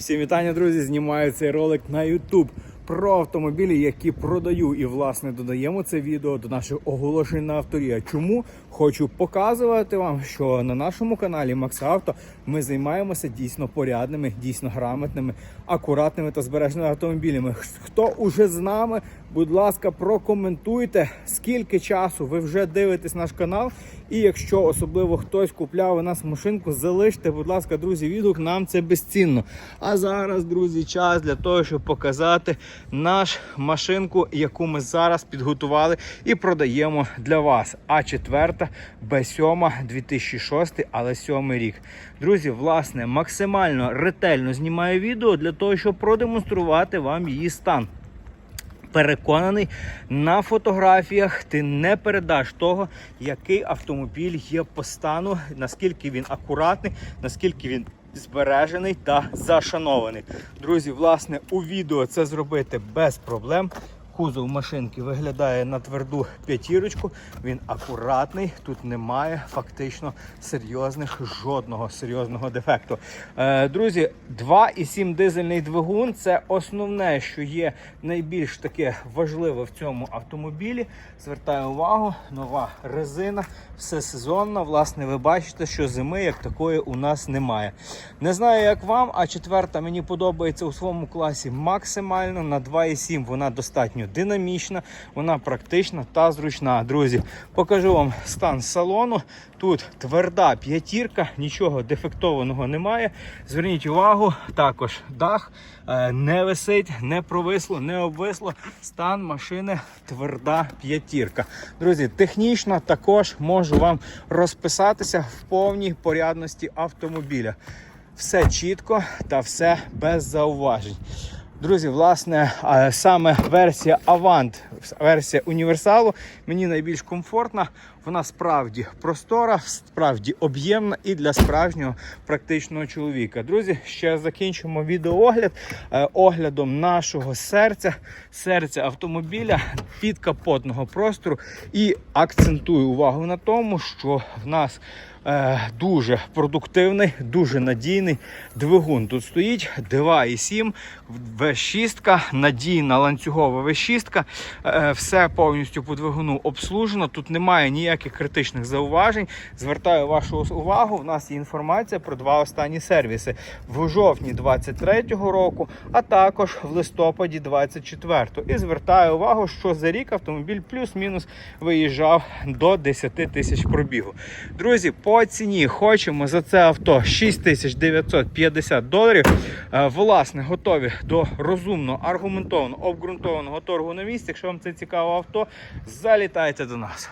Всім вітання, друзі! Знімаю цей ролик на YouTube про автомобілі, які продаю. І власне додаємо це відео до наших оголошень на авторія. Чому хочу показувати вам, що на нашому каналі Auto ми займаємося дійсно порядними, дійсно грамотними, акуратними та збережними автомобілями. Хто уже з нами, будь ласка, прокоментуйте, скільки часу ви вже дивитесь наш канал. І якщо особливо хтось купляв у нас машинку, залиште, будь ласка, друзі, відгук, нам це безцінно. А зараз, друзі, час для того, щоб показати наш машинку, яку ми зараз підготували і продаємо для вас. А4 Б7 2006, але 7 рік. Друзі, власне, максимально ретельно знімаю відео для того, щоб продемонструвати вам її стан. Переконаний, на фотографіях ти не передаш того, який автомобіль є по стану, наскільки він акуратний, наскільки він збережений та зашанований. Друзі, власне, у відео це зробити без проблем. Кузов машинки виглядає на тверду п'ятірочку. Він акуратний, тут немає фактично серйозних жодного серйозного дефекту. Е, друзі, 2,7 дизельний двигун це основне, що є найбільш таке важливе в цьому автомобілі. Звертаю увагу, нова резина, все сезонно. Власне, ви бачите, що зими як такої у нас немає. Не знаю, як вам, а четверта мені подобається у своєму класі максимально на 2,7 вона достатньо динамічна, вона практична та зручна. Друзі, покажу вам стан салону. Тут тверда п'ятірка, нічого дефектованого немає. Зверніть увагу, також дах е, не висить, не провисло, не обвисло. Стан машини тверда п'ятірка. Друзі, технічно також можу вам розписатися в повній порядності автомобіля. Все чітко та все без зауважень. Друзі, власне, саме версія Avant, версія універсалу мені найбільш комфортна. Вона справді простора, справді об'ємна і для справжнього практичного чоловіка. Друзі, ще закінчимо відеоогляд е, оглядом нашого серця, серця автомобіля підкапотного простору. І акцентую увагу на тому, що в нас е, дуже продуктивний, дуже надійний двигун. Тут стоїть 2,7 V6, надійна ланцюгова V6. Е, все повністю по двигуну обслужено. Тут немає ніяких критичних зауважень. Звертаю вашу увагу. У нас є інформація про два останні сервіси в жовтні 23-го року, а також в листопаді 24-го. І звертаю увагу, що за рік автомобіль плюс-мінус виїжджав до 10 тисяч пробігу. Друзі, по ціні хочемо за це авто 6950 доларів. Е, Власне, готові до розумного, аргументованого, обґрунтованого торгу на місці. Якщо вам це цікаве авто, залітайте до нас.